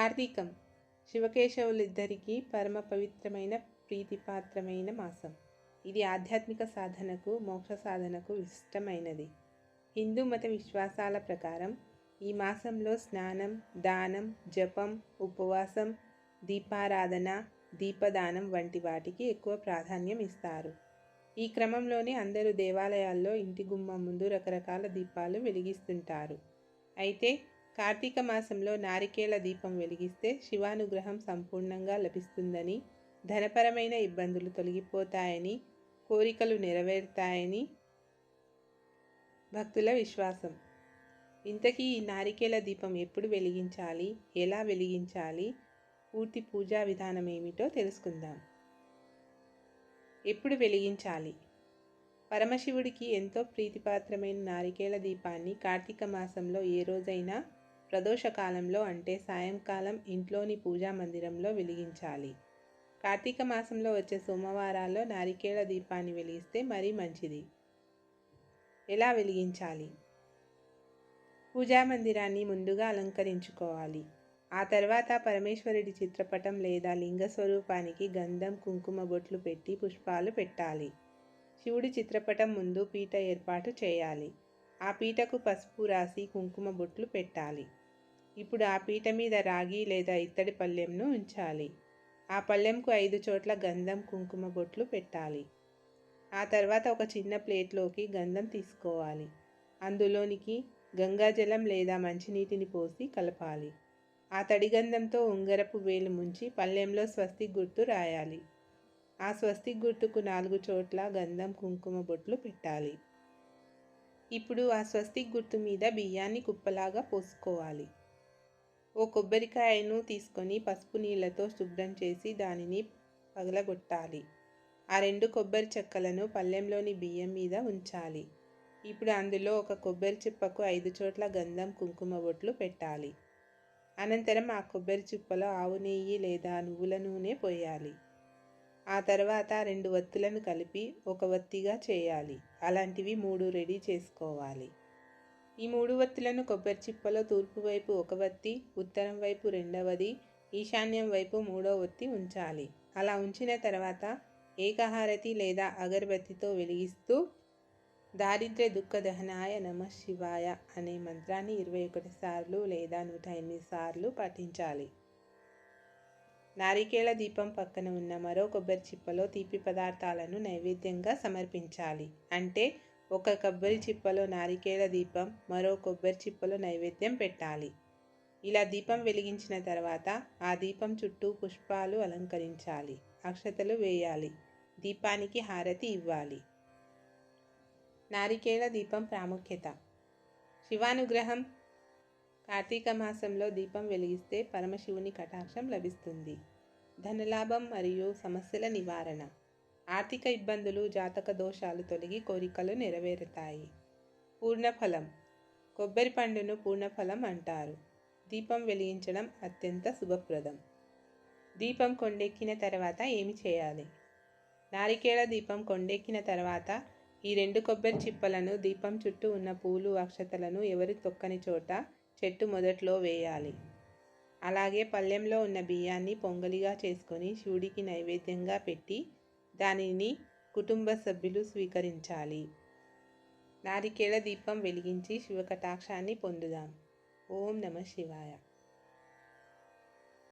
కార్తీకం శివకేశవులిద్దరికీ పరమ పవిత్రమైన ప్రీతిపాత్రమైన మాసం. ఇది ఆధ్యాత్మిక సాధనకు మోక్ష సాధనకు ఇష్టమైనది. హిందూ మత విశ్వాసాల ప్రకారం ఈ మాసంలో స్నానం దానం జపం ఉపవాసం దీపారాధన దీపదానం వంటి వాటికి ఎక్కువ ప్రాధాన్యం ఇస్తారు. ఈ క్రమంలోనే అందరూ దేవాలయాల్లో ఇంటి గుమ్మం ముందు రకరకాల దీపాలు వెలిగిస్తుంటారు. అయితే కార్తీక మాసంలో నారికేళ దీపం వెలిగిస్తే శివానుగ్రహం సంపూర్ణంగా లభిస్తుందని ధనపరమైన ఇబ్బందులు తొలగిపోతాయని కోరికలు నెరవేరుతాయని భక్తుల విశ్వాసం. ఇంతకీ ఈ నారికేళ దీపం ఎప్పుడు వెలిగించాలి? ఎలా వెలిగించాలి? పూర్తి పూజా విధానం ఏమిటో తెలుసుకుందాం. ఎప్పుడు వెలిగించాలి? పరమశివుడికి ఎంతో ప్రీతిపాత్రమైన నారికేళ దీపాన్ని కార్తీక మాసంలో ఏ రోజైనా ప్రదోషకాలంలో అంటే సాయంకాలం ఇంట్లోని పూజా మందిరంలో వెలిగించాలి. కార్తీక మాసంలో వచ్చే సోమవారాల్లో నారికేళ దీపాన్ని వెలిగిస్తే మరీ మంచిది. ఎలా వెలిగించాలి? పూజా మందిరాన్ని ముందుగా అలంకరించుకోవాలి. ఆ తర్వాత పరమేశ్వరుడి చిత్రపటం లేదా లింగ స్వరూపానికి గంధం కుంకుమ బొట్లు పెట్టి పుష్పాలు పెట్టాలి. శివుడి చిత్రపటం ముందు పీట ఏర్పాటు చేయాలి. ఆ పీటకు పసుపు రాసి కుంకుమ బొట్లు పెట్టాలి. ఇప్పుడు ఆ పీట మీద రాగి లేదా ఇత్తడి పళ్ళెంను ఉంచాలి. ఆ పళ్ళెంకు ఐదు చోట్ల గంధం కుంకుమ బొట్లు పెట్టాలి. ఆ తర్వాత ఒక చిన్న ప్లేట్లోకి గంధం తీసుకోవాలి. అందులోనికి గంగాజలం లేదా మంచినీటిని పోసి కలపాలి. ఆ తడి గంధంతో ఉంగరపు వేలు ముంచి పళ్ళెంలో స్వస్తి గుర్తు రాయాలి. ఆ స్వస్తి గుర్తుకు నాలుగు చోట్ల గంధం కుంకుమ బొట్లు పెట్టాలి. ఇప్పుడు ఆ స్వస్తి గుర్తు మీద బియ్యాన్ని కుప్పలాగా పోసుకోవాలి. ఓ కొబ్బరికాయను తీసుకొని పసుపు నీళ్ళతో శుభ్రం చేసి దానిని పగలగొట్టాలి. ఆ రెండు కొబ్బరి చెక్కలను పళ్ళెంలోని బియ్యం మీద ఉంచాలి. ఇప్పుడు అందులో ఒక కొబ్బరి చిప్పకు ఐదు చోట్ల గంధం కుంకుమ బొట్లు పెట్టాలి. అనంతరం ఆ కొబ్బరి చిప్పలో ఆవు నెయ్యి లేదా నువ్వుల నూనె పోయాలి. ఆ తర్వాత రెండు వత్తులను కలిపి ఒక వత్తిగా చేయాలి. అలాంటివి మూడు రెడీ చేసుకోవాలి. ఈ మూడు వత్తులను కొబ్బరి చిప్పలో తూర్పు వైపు ఒక వత్తి ఉత్తరం వైపు రెండవది ఈశాన్యం వైపు మూడో వత్తి ఉంచాలి. అలా ఉంచిన తర్వాత ఏకహారతి లేదా అగరబత్తితో వెలిగిస్తూ దారిద్ర్య దుఃఖ దహనాయ నమ శివాయ అనే మంత్రాన్ని ఇరవై ఒకటి సార్లు లేదా నూట ఎనిమిది సార్లు పఠించాలి. నారికేళ దీపం పక్కన ఉన్న మరో కొబ్బరి చిప్పలో తీపి పదార్థాలను నైవేద్యంగా సమర్పించాలి. అంటే ఒక కొబ్బరి చిప్పలో నారికేళ దీపం మరో కొబ్బరి చిప్పలో నైవేద్యం పెట్టాలి. ఇలా దీపం వెలిగించిన తర్వాత ఆ దీపం చుట్టూ పుష్పాలు అలంకరించాలి. అక్షతలు వేయాలి. దీపానికి హారతి ఇవ్వాలి. నారికేళ దీపం ప్రాముఖ్యత. శివానుగ్రహం. కార్తీక మాసంలో దీపం వెలిగిస్తే పరమశివుని కటాక్షం లభిస్తుంది. ధనలాభం మరియు సమస్యల నివారణ. ఆర్థిక ఇబ్బందులు జాతక దోషాలు తొలగి కోరికలు నెరవేరుతాయి. పూర్ణఫలం. కొబ్బరి పండును పూర్ణఫలం అంటారు. దీపం వెలిగించడం అత్యంత శుభప్రదం. దీపం కొండెక్కిన తర్వాత ఏమి చేయాలి? నారికేళ దీపం కొండెక్కిన తర్వాత ఈ రెండు కొబ్బరి చిప్పలను దీపం చుట్టూ ఉన్న పూలు అక్షతలను ఎవరి తొక్కని చోట చెట్టు మొదట్లో వేయాలి? అలాగే పల్లెంలో ఉన్న బియ్యాన్ని పొంగలిగా చేసుకొని శివుడికి నైవేద్యంగా పెట్టి దానిని కుటుంబ సభ్యులు స్వీకరించాలి. నారికేళ దీపం వెలిగించి శివకటాక్షాన్ని పొందుదాం. ఓం నమ శివాయ.